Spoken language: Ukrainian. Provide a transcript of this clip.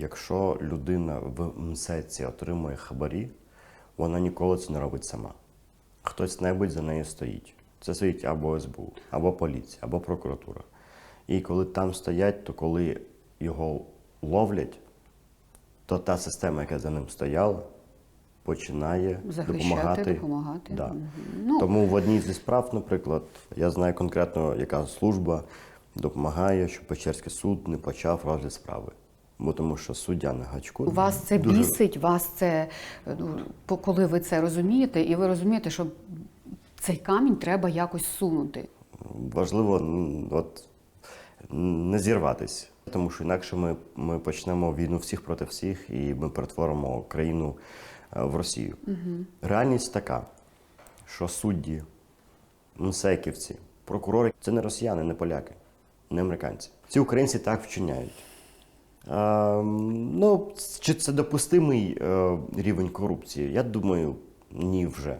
якщо людина в МСЕЦі отримує хабарі, вона ніколи це не робить сама. Хтось небудь за нею стоїть. Це стоїть або СБУ, або поліція, або прокуратура. І коли там стоять, то коли його ловлять, то та система, яка за ним стояла, починає Захищати, допомагати. допомагати. Да. Ну, Тому в одній зі справ, наприклад, я знаю конкретно, яка служба допомагає, щоб Печерський суд не почав розгляд справи. Бо тому що суддя на гачку. Вас це дуже- бісить, вас це ну, коли ви це розумієте, і ви розумієте, що цей камінь треба якось сунути. важливо от, не зірватися. Тому що інакше ми, ми почнемо війну всіх проти всіх і ми перетворимо країну е, в Росію. Реальність така, що судді, мсеківці, прокурори це не росіяни, не поляки, не американці. Ці українці так вчиняють. Е, ну, чи це допустимий е, рівень корупції? Я думаю, ні вже.